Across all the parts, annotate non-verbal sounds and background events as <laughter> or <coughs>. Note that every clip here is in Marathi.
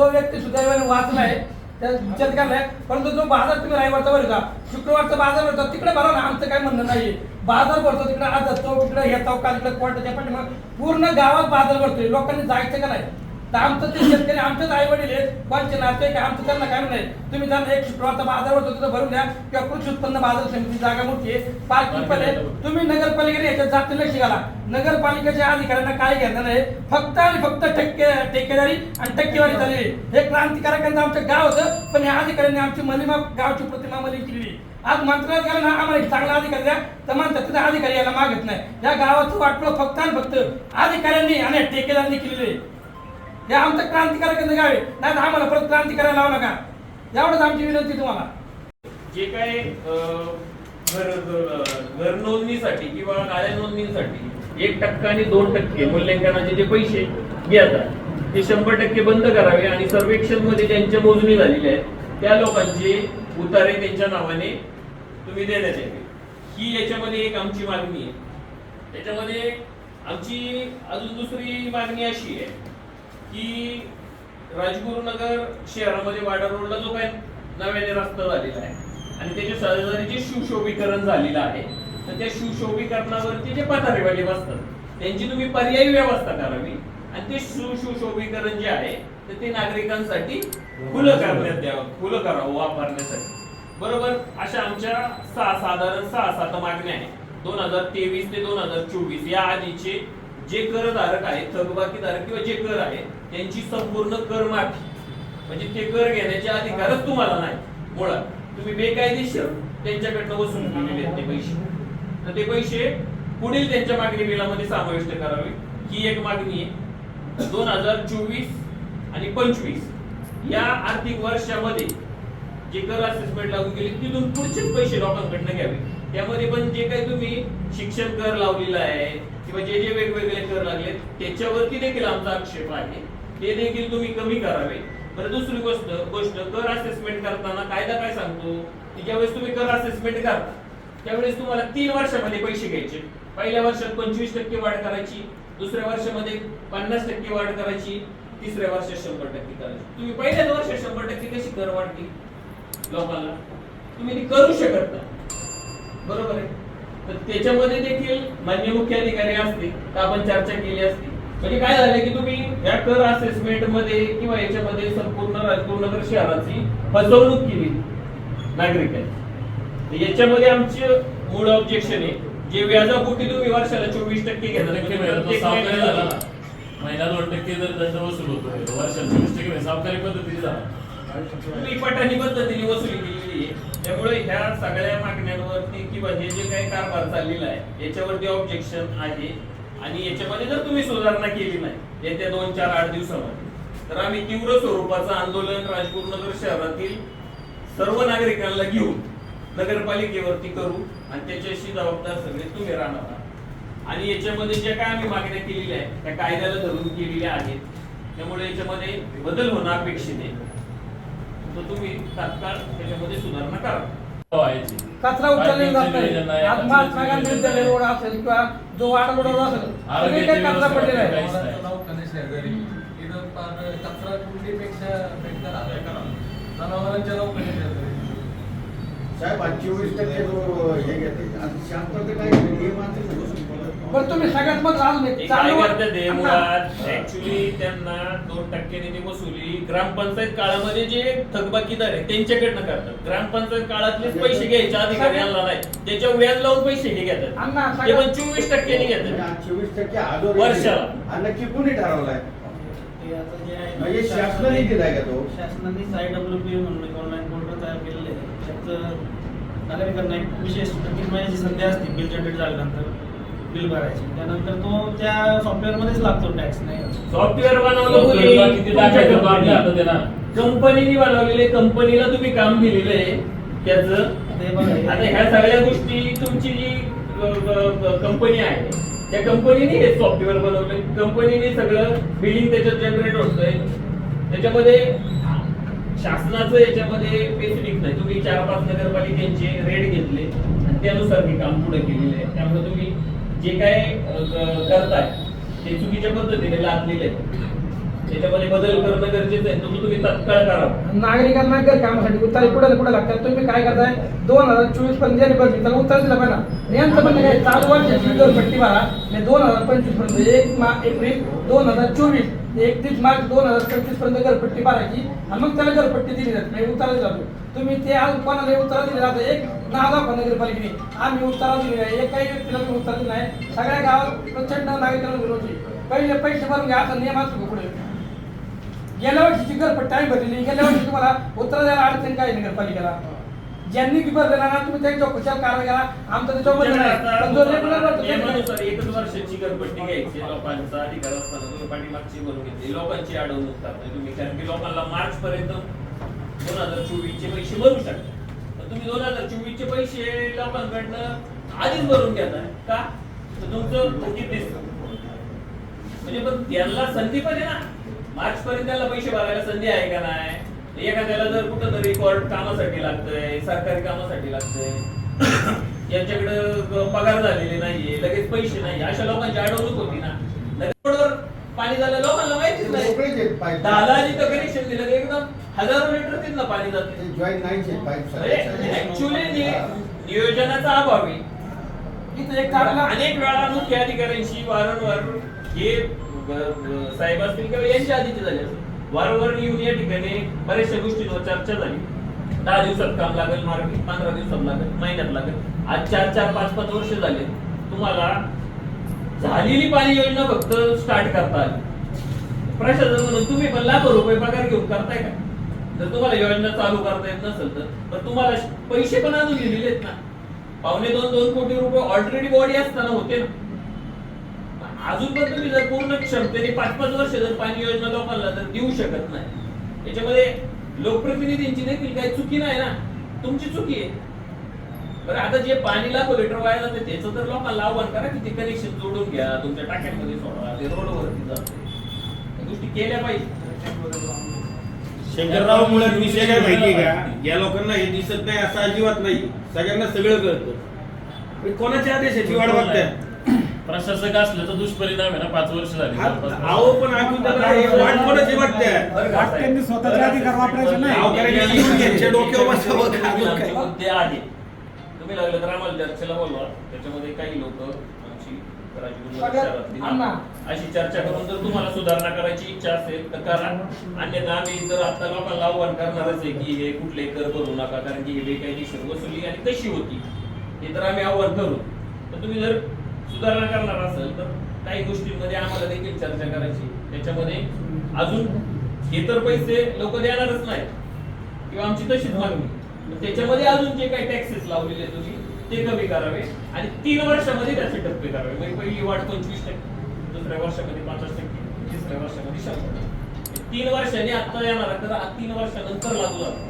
तो व्यक्ती सुदैवाने वाचलाय त्या विचार केलाय परंतु जो बाजार तुम्ही रविवारचा बरं का शुक्रवारचा बाजार भरतो तिकडे भरा ना आमचं काय म्हणणं नाही बाजार भरतो तिकडे आज तो तिकडे येतो काल तिकडे कोर्टाच्या पाठीमाग. पूर्ण गावात बाजार भरतोय लोकांनी जायचं का नाही? तर आमचं ते शेतकरी आमचेच आई वडील आहेत कोणचे नाते काय आमचं त्यांना काय नाही तुम्ही त्यांना एक शुक्रवारचा बाजार होतो तिथं भरून द्या किंवा कृषी उत्पन्न बाजार समिती जागा मोठी आहे पार्किंग पण आहे. तुम्ही नगरपालिकेने याच्यात जाते लक्ष घाला. नगरपालिकेच्या अधिकाऱ्यांना काय घेणार नाही. फक्त आणि फक्त ठेके ठेकेदारी आणि टक्केवारी झालेली हे क्रांतिकारकांचं आमचं गाव होतं पण या अधिकाऱ्यांनी आमची मलिमा गावची प्रतिमा मलिन केली. आज मंत्रालयात गेलं ना आम्हाला चांगला अधिकारी द्या. तर म्हणतात तिथे अधिकारी यायला मागत नाही. या गावाचं वाटलं फक्त आणि फक्त अधिकाऱ्यांनी आणि ठेकेदारांनी केलेलं आहे. हे आमचं क्रांतिकारक गाव नाही तर आम्हाला परत क्रांती करायला लावू नका. एवढंच आमची विनंती तुम्हाला. जे काय घर घर- नोंदणीसाठी किंवा गाड्या नोंदणीसाठी एक टक्का आणि दोन टक्के मूल्यांकनाचे जे पैसे घेतात ते शंभर टक्के बंद करावे आणि सर्वेक्षणमध्ये ज्यांच्या मोजणी झालेली आहे त्या लोकांचे उतारे त्यांच्या नावाने तुम्ही देण्यात यावे. ही याच्यामध्ये एक आमची मागणी आहे. त्याच्यामध्ये आमची अजून दुसरी मागणी अशी आहे की राजगुरुनगर शहरामध्ये वाडा रोडला जो काय नव्याने रस्ता झालेला आहे. आणि त्याच्या शेजारी जे सुशोभीकरण झालेलं आहे. तर त्या सुशोभीकरणावरती जे पथारेवाले बसतात त्यांची तुम्ही पर्यायी व्यवस्था करावी. आणि ते सुशोभीकरण जे आहे तर ते नागरिकांसाठी खुलं करण्यात द्यावं खुलं करावं वापरण्यासाठी. बरोबर? अशा आमच्या सहा साधारण सहा सात मागण्या आहेत. दोन हजार तेवीस ते दोन हजार चोवीस या आधीचे जे करधारक आहेत थकबाकीधारक किंवा जे कर आहे त्यांची संपूर्ण कर माफी. म्हणजे ते कर घेण्याचे अधिकारच तुम्हाला नाही. मुळात तुम्ही बेकायदेशीर त्यांच्याकडनं वसूल केलेले आहेत ते पैसे. तर ते पैसे पुढील त्यांच्या मागणी बिलामध्ये समाविष्ट करावे. ही एक मागणी आहे. दोन हजार चोवीस आणि पंचवीस. या आर्थिक वर्षामध्ये जे कर असेसमेंट लागू केली तिथून पुढचेच पैसे लोकांकडनं घ्यावे. त्यामध्ये पण जे काही तुम्ही शिक्षण कर लावलेला आहे किंवा जे जे वेगवेगळे कर लागले त्याच्यावरती देखील आमचा आक्षेप आहे. ते देखील तुम्ही कमी करावे. बरं दुसरी गोष्ट गोष्ट कर असेसमेंट करताना कायदा काय सांगतो? की ज्यावेळेस तुम्ही कर असेसमेंट करता त्यावेळेस तुम्हाला तीन वर्षामध्ये पैसे घ्यायचे. पहिल्या वर्षात पंचवीस टक्के वाढ करायची दुसऱ्या वर्षामध्ये पन्नास टक्के वाढ करायची तिसऱ्या वर्षात शंभर टक्के करायची. तुम्ही पहिल्याच वर्षात शंभर टक्के कशी कर वाढती लोकांना. तुम्ही ती करू शकत नाही. बरोबर आहे? तर त्याच्यामध्ये देखील मान्य मुख्य अधिकारी असते तर आपण चर्चा केली असती. म्हणजे काय झालं की तुम्ही या कर असेसमेंटमध्ये किंवा याच्यामध्ये संपूर्ण राजपूरनगर शहराची फसवणूक केली नागरिकांनी. याच्यामध्ये आमचे मूळ ऑब्जेक्शन आहे. जे व्याजापोटी तुम्ही वर्षाला चोवीस टक्के घेता महिन्याला दोन टक्के जर दंड वसूल होतोय वर्षात चोवीस टक्के सावकारी पद्धतीने झाला. तुम्ही पद्धतीने वसुली केलेली आहे. त्यामुळे ह्या सगळ्या मागण्यांवरती किंवा हे जे काही कारभार चाललेला आहे याच्यावरती ऑब्जेक्शन आहे. आणि याच्यामध्ये जर तुम्ही सुधारणा केली नाही येत्या दोन चार आठ दिवसामध्ये तर आम्ही तीव्र स्वरूपाचं आंदोलन राजपूर नगर शहरातील सर्व नागरिकांना घेऊन नगरपालिकेवरती करू आणि त्याच्याशी जबाबदार सगळे तुम्ही राहणार आणि याच्यामध्ये ज्या काय आम्ही मागण्या केलेल्या आहेत त्या कायद्याला धरून केलेल्या आहेत. त्यामुळे याच्यामध्ये बदल होणं अपेक्षित आहे. तर तुम्ही तात्काळ त्याच्यामध्ये सुधारणा करा. कचरा उचललेला जात नाही आज महात्मा गांधी विद्यालय. रोड असेल किंवा जो वाडा रोडवर असेल सगळीकडे कचरा पडलेला आहे कचरा कुंडीपेक्षा. जनावरांच्या घरी. साहेब चोवीस टक्के जो हे घेते आणि शहात्तर ते काय नियमाचे बरं तुम्ही सगळ्यात मग अजून ते काय चालू करतात ते मुळात ऍक्च्युली त्यांना दोन टक्क्याने ती वसुली. ग्रामपंचायत काळामध्ये जे थकबाकीदार आहे त्यांच्याकडनं करतात. ग्रामपंचायत काळातलेच पैसे घ्यायचे अधिकारी यांना नाही. त्याच्या व्याज लावून पैसे हे घेतात. ते सगळ्यात पण चोवीस टक्क्याने घेतात. चोवीस टक्के आदो वर्षाला. हा नक्की कुणी ठरवलाय? ते आता जे आहे म्हणजे शासनाने दिलाय का तो? शासनाने साय डब्ल्यू पी म्हणून एक ऑनलाईन पोर्टल तयार केलेले आहे. त्याचं नागरिकांना एक विशेष तीन महिन्याची संधी असते बिल जनरेट झाल्यानंतर. बिल भरायची. त्यानंतर तो त्या सॉफ्टवेअरमध्येच लागतो टॅक्स नाही? सॉफ्टवेअर बनवलं सॉफ्टवेअरला किती टाकायचं तो. कंपनीने बनवलेले कंपनीला तुम्ही काम दिलेलं आहे त्याचं. ते बघा आता ह्या सगळ्या गोष्टी तुमची जी कंपनी आहे त्या कंपनीने हे सॉफ्टवेअर बनवले कंपनीने सगळं बिलिंग त्याच्यात जनरेट होतंय. त्याच्यामध्ये शासनाचं याच्यामध्ये स्पेसिफिक नाही. तुम्ही चार पाच नगरपालिकेचे रेट घेतले आणि त्यानुसार हे काम पुढे केलेलं आहे. त्यामुळे तुम्ही जे काय करताय ते चुकीच्या पद्धतीने लादलेले त्याच्यामध्ये बदल करणं गरजेचं आहे. तुम्ही तुम्ही तत्काळ करा. नागरिकांना घर कामासाठी उत्तर कुठे कुठे लागतात. तुम्ही काय करताय? दोन हजार चोवीसपर्यंत ज्याने बघितलं त्याला उत्तर दिलं पाहिजे ना. यांचं पण काय? चालू वर्षाची घरपट्टी भरा. आणि दोन हजार पंचवीसपर्यंत एक एप्रिल दोन हजार चोवीस. एकतीस मार्च दोन हजार पंचवीसपर्यंत घरपट्टी भरायची आणि मग त्याला घरपट्टी दिली जात. नाही उतारा दिला जातो. तुम्ही ते आज कोणाला उतारा दिले जातो. एक दहा दाखवा नगरपालिकेने. आम्ही उतारा दिलेला आहे. एकाही व्यक्तीला मी उत्तर नाही. सगळ्या गावात प्रचंड नागरिकांना विरोध पहिले पैसे भरून घ्या असा नियम असतो पुढे? गेल्या वर्षीची घरपट्टी आम्ही भरलेली गेल्या वर्षी तुम्हाला उतरा द्यायला अडचण काय नगरपालिकेला? ज्यांनी भरलेला ना तुम्ही त्यांच्या खुशाल कारवाई करा. आमचं त्याच्यावर बंधन नाही पण जो रेग्युलर भरतो त्यांनी- नियमानुसार एकच वर्षाची घरपट्टी घ्यायची लोकांचा अधिकार असताना तुम्ही पाठीमागची भरून घेतली. लोकांची अडवणूक करताय तुम्ही कारण की लोकांना मार्च पर्यंत दोन हजार चोवीस चे पैसे भरू शकता. तर तुम्ही दोन हजार चोवीस चे पैसे लोकांकडनं आधीच भरून घेताय. का? तर तुमचं थकीत दिसतं म्हणजे पण त्यांना संधी पण आहे ना. मार्च पर्यंत त्याला पैसे भरायला संधी आहे का नाही? एखाद्याला जर कुठं तरी कोर्ट कामासाठी लागतंय सरकारी कामासाठी लागतंय <coughs> यांच्याकडे पगार झालेले नाहीये लगेच पैसे नाही अशा लोकांची अडवणूक होती ना. रोडवर पाणी झालं लोकांना माहितीच नाही. दहाला जिथं कनेक्शन दिलं की एकदम हजारो लिटर तिथनं पाणी जाते. ऍक्च्युली नियोजनाचा अभाव आहे. इथं एक टाकला अनेक वेळा मुख्य अधिकाऱ्यांशी वारंवार हे साहेब असतील किंवा यांच्या आधीचे झाले असतील. वारंवार येऊन या ठिकाणी बऱ्याचशा गोष्टींवर चर्चा झाली. दहा दिवसात काम लागेल मार्केट पंधरा दिवसात लागेल महिन्यात लागेल. आज चार चार पाच पाच वर्ष झाले. तुम्हाला झालेली पाणी योजना फक्त स्टार्ट करता आली. प्रशासन म्हणून तुम्ही पण लाखो रुपये पगार घेऊन करताय का? जर तुम्हाला योजना चालू करता येत नसेल तर तुम्हाला पैसे पण अजून दिलेत ना. पावणे दोन दोन कोटी रुपये ऑलरेडी बॉडी असताना होते ना. अजून पण तुम्ही जर पूर्ण क्षमतेने पाच पाच वर्ष जर पाणी योजना लोकांना तर देऊ शकत नाही. त्याच्यामध्ये लोकप्रतिनिधींची देखील काही चुकी नाही ना. तुमची चुकी आहे. बरं आता जे पाणी लाखो लिटर वाया जाते त्याचं तर लोकांना आव्हान करा की ते कनेक्शन जोडून घ्या तुमच्या टाक्यांमध्ये सोडा ते रोडवरती जाते. गोष्टी केल्या पाहिजे. शंकरराव मुळात विषय काय माहितीये का या लोकांना हे दिसत नाही असं अजिबात नाही. सगळ्यांना सगळं कळतं. कोणाच्या आदेशाची वाट बघताय? प्रशासक असलं तर दुष्परिणाम आहे ना पाच वर्ष झाली हा-. अहो पण आम्ही त्याला हे वाट कोणाची बघताय बरं का साहेब? स्वतःचे अधिकार वापरायचे नाही. गावकऱ्यांनी येऊन यांच्या डोक्यावर बसावं तुम्ही का? आमचे मुद्दे आहेत तुम्ही लागलं तर आम्हाला चर्चेला बोलवा त्याच्यामध्ये काही लोक आमची शहरातली अण्णा. अशी चर्चा करून जर तुम्हाला सुधारणा करायची इच्छा असेल तर करा अन्यथा आम्ही तर आता लोकांना आव्हान करणारच आहे की हे कुठले कर भरू नका कारण की हे बेकायदेशीर वसुली आणि कशी होती हे तर आम्ही आव्हान करू तर तुम्ही जर सुधारणा करणार असेल तर काही गोष्टींमध्ये आम्हाला देखील चर्चा करायची त्याच्यामध्ये अजून हे तर पैसे लोक देणारच नाही किंवा आमची तशीच मागणी मग त्याच्यामध्ये अजून जे काही टॅक्सेस लावलेले तुम्ही ते कमी करावे. आणि तीन वर्षामध्ये त्याचे टप्पे करावे. म्हणजे पहिली वाढ पंचवीस टक्के दुसऱ्या वर्षामध्ये पन्नास टक्के तिसऱ्या वर्षामध्ये शंभर टक्के. तीन वर्षांनी आता येणार तर तीन वर्षानंतर लागू झालं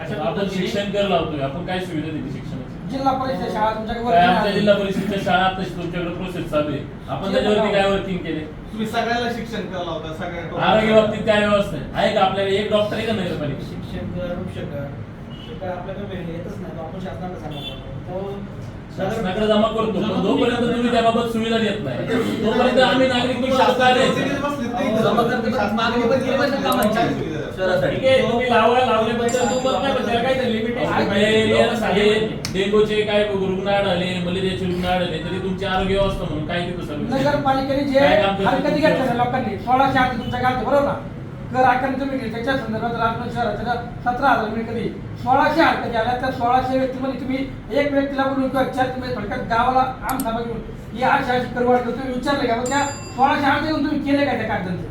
अशा आपण शिक्षण कर लावतोय आपण काय सुविधा दिली शिक्षणाची जिल्हा परिषद शाळा तुमच्याकडे काय आमच्या वर्किंग जिल्हा आहे. परिषदच्या शाळा तशी तुमच्याकडे प्रोसेस चालू आहे. आपण त्याच्यावरती काय वर्किंग केले? तुम्ही सगळ्याला शिक्षण करायला होता सगळ्या आरोग्य बाबतीत काय व्यवस्था आहे? आहे का आपल्याला एक डॉक्टर आहे का नाही पाहिजे शिक्षक वृक्षकर काय आपल्याकडे येतच नाही. तो आपण शासनाला सांगायला तो शासनाकडे जमा करतो पण जोपर्यंत तुम्ही त्याबाबत सुविधा देत नाही तोपर्यंत आम्ही नागरिक काय कामांची शहरासाठी ठीक आहे तुम्ही लावा लावल्याबद्दल तुम्हाला नाही पण त्याला काहीतरी लिमिटेशन हे डेंगूचे काय रुग्ण आढळले मलेरियाचे रुग्ण आढळले तरी तुमची आरोग्य व्यवस्था म्हणून काय तिथं सर्व नगरपालिकेने जे काय हरकती तुमची घेतल्या? लोकांनी सोळाशे आठ तुमच्या गावात बरोबर ना? कर आकारणी तुम्ही केली त्याच्या संदर्भात राजन शहराच्या सतरा हजार मिळून कधी सोळाशे हरकती आल्या त्या सोळाशे व्यक्तीमध्ये तुम्ही एक व्यक्तीला बोलून किंवा चार तुम्ही थोडक्यात गावाला आम सभा घेऊन ही अशी अशी करवाड तुम्ही विचारले का? मग त्या सोळाशे आठ येऊन तुम्ही केले काय त्या कागदांचे?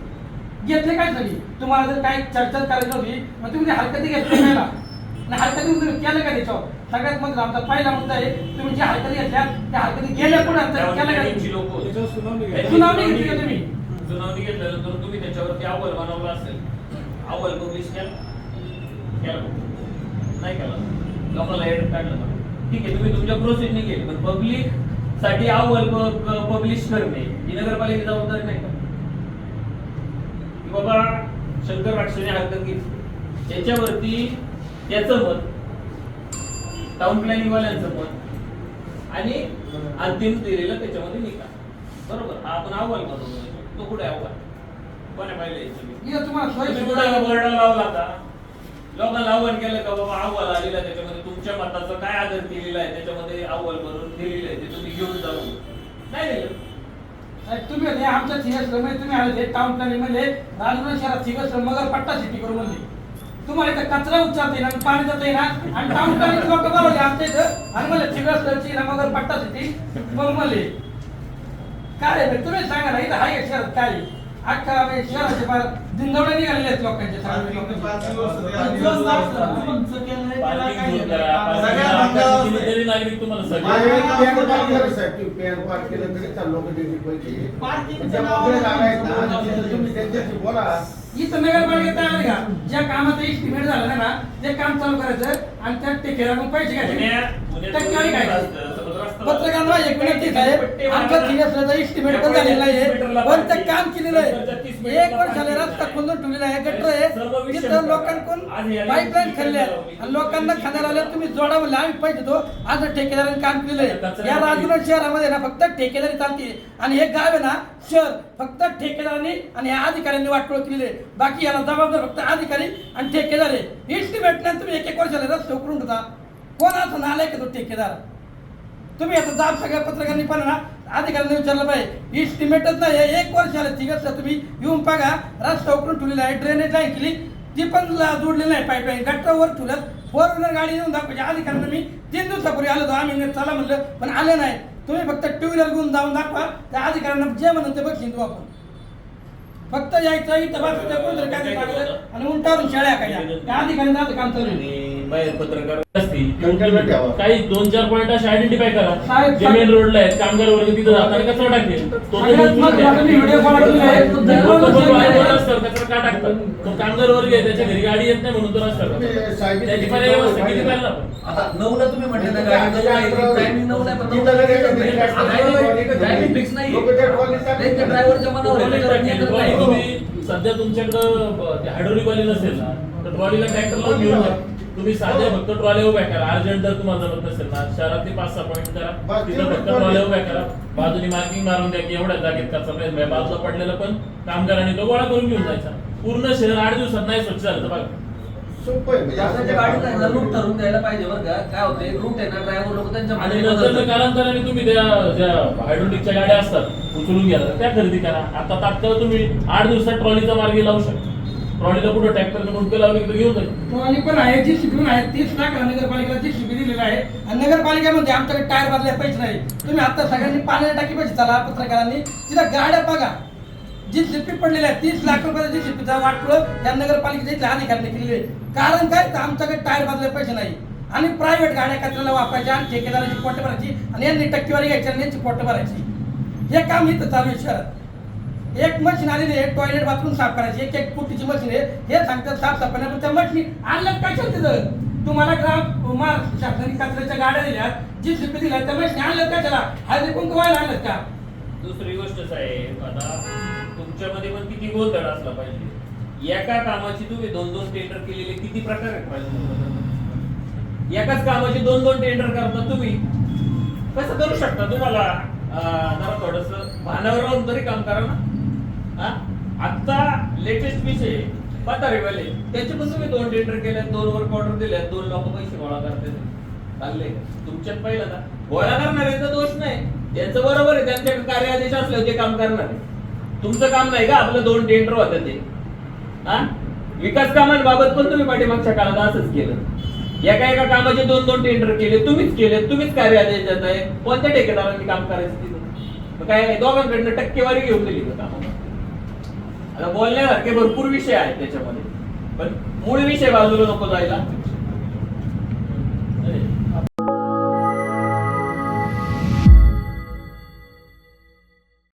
घेतले काय सगळी तुम्हाला जर काही चर्चाच करायची नव्हती मग तुम्ही ते हरकती घेतल्या नाही ना आणि हरकती तुम्ही केलं का त्याच्यावर? सगळ्यात महत्त्वाचा आमचा पहिला मुद्दा आहे तुम्ही ज्या हरकती घेतल्या त्या हरकती गेल्या पुढे केलं का लोक होते. सुनावणी घेतली का तुम्ही? सुनावणी घेतल्यानंतर तुम्ही त्याच्यावरती अहवाल बनवला असेल. अहवाल पब्लिश केला? केला. नाही केला. लोकांना एड काढलं? ठीक आहे तुम्ही तुमच्या प्रोसेसने केली. पण पब्लिकसाठी अहवाल पब्लिश करणे ही नगरपालिकेची जबाबदारी नाही का? बाबा शंकर राक्षने हरकत घेतली त्याच्यावरती त्याचं मत टाउन प्लॅनिंग वाल्यांचं मत आणि अंतिम दिलेलं त्याच्यामध्ये निकाल. बरोबर? हा आपण अहवाल बनवतो. तो कुठे अहवाल कोणी पाहिले इथं तुम्हाला तुम्ही कुठं बोर्ड लावला का लोकांना आव्हान केलं का बाबा अहवाल आलेला आहे, त्याच्यामध्ये तुमच्या मताचं काय आदर केलेला आहे त्याच्यामध्ये अहवाल भरून दिलेलं आहे ते तुम्ही घेऊन जाऊ. नाही दिलं. साहेब, तुम्ही होते आमच्या मध्ये तुम्ही आले होते टाउन प्लॅनिंगमध्ये राजूर शहरात सिंहस्थ मगर पट्टा सिटी करून म्हणले. तुम्हाला इथं कचरा उच्चारता येईल आणि पाणी जाता येईल आणि टाउन प्लॅनिंग लोक बोलवले आमच्या इथं आणि म्हणले सिंहस्थची ना मगर पट्टा सिटी मग म्हणले. काय आहे? तुम्ही सांगा ना इथं हाय शहरात काय आहे? अख्खा बे शहराचे फार दिंदवडे निघालेले आहेत लोकांचे सगळे लोकांचे. सगळ्या भागावर नागरिक तुम्हाला सगळे. केलं केलं बोला. इथं नगरपालिका तयार आहे का? ज्या कामाचं इस्टिमेट झालं ना ते काम चालू करायचं आणि त्या ठेकेदाराकडून पैसे घ्यायचे. पुण्या- पुण्यात टक्केवारी काय? पत्रकारांना एक ठीक आहे. आमच्या सिंहस्थाचा इस्टिमेट पण झालेला नाही पण ते काम केलेलं आहे. एक वर्ष झाले रस्ता खोदून ठेवलेला आहे गटर आहे. तिथं लोकांकडून पाईपलाईन खाल्ल्या आणि लोकांना खाण्याला आल्या तुम्ही जोडा म्हणले आम्ही पैसे देतो आज ठेकेदारांनी काम केलेलं आहे. या राजूर शहरामध्ये ना फक्त ठेकेदारी चालते. आणि हे गाव आहे ना शहर. फक्त ठेकेदारांनी आणि या अधिकाऱ्यांनी वाटोळ केलेली आहे. बाकी याला जबाबदार फक्त अधिकारी आणि ठेकेदार आहे. इस्टिमेट नाही तुम्ही एक एक वर्षाला रस्ते उकरून ठेवता कोणाचा नालाय का तो ठेकेदार? तुम्ही आता जाब सगळ्या पत्रकारांनी पण ना अधिकाऱ्यांनी विचारलं पाहिजे इस्टिमेटच नाही आहे. एक वर्ष झालं तिघच तुम्ही येऊन बघा रस्ता उकरून ठेवलेला आहे ड्रेनेज लाईन केली ती पण जोडलेली नाही पाईपलाईन गट्टावर ठेवलं फोर व्हीलर गाडी येऊन दाखवायची म्हणजे अधिकाऱ्यांना मी तीन दिवसापूर्वी आलो होतो आम्ही चला म्हणलं पण आलं नाही. तुम्ही फक्त टू व्हीलर घेऊन जाऊन दाखवा त्या अधिकाऱ्यांना जे म्हणून ते बघशील तू आपण. फक्त यायचं इथं बसायचं कोणतरी काय आणि उलटावरून शाळ्या काय त्या अधिकाऱ्यांचं आता काम चालू बाहेर पत्रकार असती. कंटेनर ठेवा. काही दोन चार पॉईंट असे आयडेंटिफाय करा. जे मेन रोडला आहेत कामगार वर्ग तिथं जाताना कचरा टाकतील. तो कचरा का टाकतात? तो कामगार वर्ग आहे त्याच्या घरी गाडी येत नाही म्हणून तो. साहेब- त्याची पर्याय व्यवस्था किती आता नऊला तुम्ही म्हटले ना गाडी नऊ नाही फिक्स नाही ड्रायव्हरच्या मनावर टाकली. तुम्ही सध्या तुमच्याकडं हायड्रोलिक वाली नसेल ना तर ट्रॉलीला ट्रॅक्टर लावून घेऊन जा. तुम्ही साध्या फक्त ट्रॉली उभ्या करा. अर्जंट जर तुम्हाला जमत नसेल ना शहरातले पाच सहा पॉईंट करा. बस तिथं तेवढं फक्त trolley. ट्रॉली उभ्या करा. बाजूनी मार्किंग मारून द्या की एवढ्या जागेत कचरा प्रयत्न आहे. बाजूला पडलेलं पण कामगारांनी तो गोळा करून घेऊन जायचा. पूर्ण शहर आठ दिवसात नाही स्वच्छ झालं तर बघा. सोपं आहे. म्हणजे शासनाच्या गाडीला आहे ना रूट ठरवून द्यायला पाहिजे बरं का. काय होते रूट आहे ना ड्रायव्हर लोक त्यांच्या आणि मनाने नंतर बदलतात. कालांतराने तुम्ही त्या ज्या हायड्रोलिकच्या गाड्या असतात उचलून घ्या. त्या खरेदी करा. आता तात्काळ तुम्ही आठ दिवसात ट्रॉलीचा मार्गी लावू शकता. ट्रॉलीला कुठं ट्रॅक्टर मुंडके लावले तर घेऊन जाईल. पण आहे जी शिकून आहे तीस लाख नगरपालिकेला जी शिबी दिलेलं आहे. आणि नगरपालिकेमध्ये आमच्याकडे टायर बदलाय पैसे नाही. तुम्ही आता सगळ्यांनी पाण्याला टाकी पैसे चला पत्रकारांनी. तिथं गाड्या बघा. जी शिपी पडलेली आहे तीस लाख रुपयाची जी वाटलं त्या नगरपालिकेच्या इथल्या अधिकाऱ्यांनी केलेली आहे. कारण काय? तर आमच्याकडे टायर बदलाय पैसे नाही. आणि प्रायव्हेट गाड्या कचऱ्याला वापरायच्या आणि ठेकेदाराची पोट भरायची आणि यांनी टक्केवारी घ्यायची आणि यांची पोट भरायची हे काम इथं चालू आहे शहरात. एक मशीन आलेली आहे टॉयलेट बाथरूम साफ करायची एक एक फुटीची मशीन आहे. हे सांगतात साफ सफाई पण त्या मशीन आणलं कशा तिथं? तुम्हाला ग्राम महाराष्ट्र शासनाने कचऱ्याच्या गाड्या दिल्या जी शिल्पी दिल्या त्या मशीन आणलं कशाला हळदी कुंकू व्हायला आणलं का? दुसरी गोष्ट साहेब आता तुमच्यामध्ये पण किती गोंधळ असला पाहिजे. एका कामाची तुम्ही दोन दोन टेंडर केलेले किती प्रकार आहेत पाहिजे एकाच कामाची दोन दोन टेंडर करता तुम्ही. कसं करू शकता तुम्हाला? जरा थोडस भानावर तरी काम करा ना. आता लेटेस्ट विषय पतारेवाले त्याचे त्याच्यापासून मी दोन टेंडर केले दोन वर्क ऑर्डर दिले दोन लोक पैसे गोळा करते चालले तुमच्यात पहिला ना गोळा करणाऱ्यांचा दोष नाही. त्यांचं बरोबर आहे. त्यांच्याकडे कार्यादेश असले ते काम करणार आहे. तुमचं काम नाही का? आपलं दोन टेंडर होतं ते. हा? विकास कामांबाबत पण तुम्ही पाठीमागच्या काळात असंच केलं. एका एका कामाचे दोन दोन टेंडर केले तुम्हीच केले तुम्हीच कार्यादेश देत आहे. कोणत्या ठेकेदारांनी काम करायचं तिथं? काय दोघांकडनं टक्केवारी घेऊन दिली का कामाला? आता बोलण्यासारखे भरपूर विषय आहेत त्याच्यामध्ये. पण मूळ विषय बाजूला नको जायला.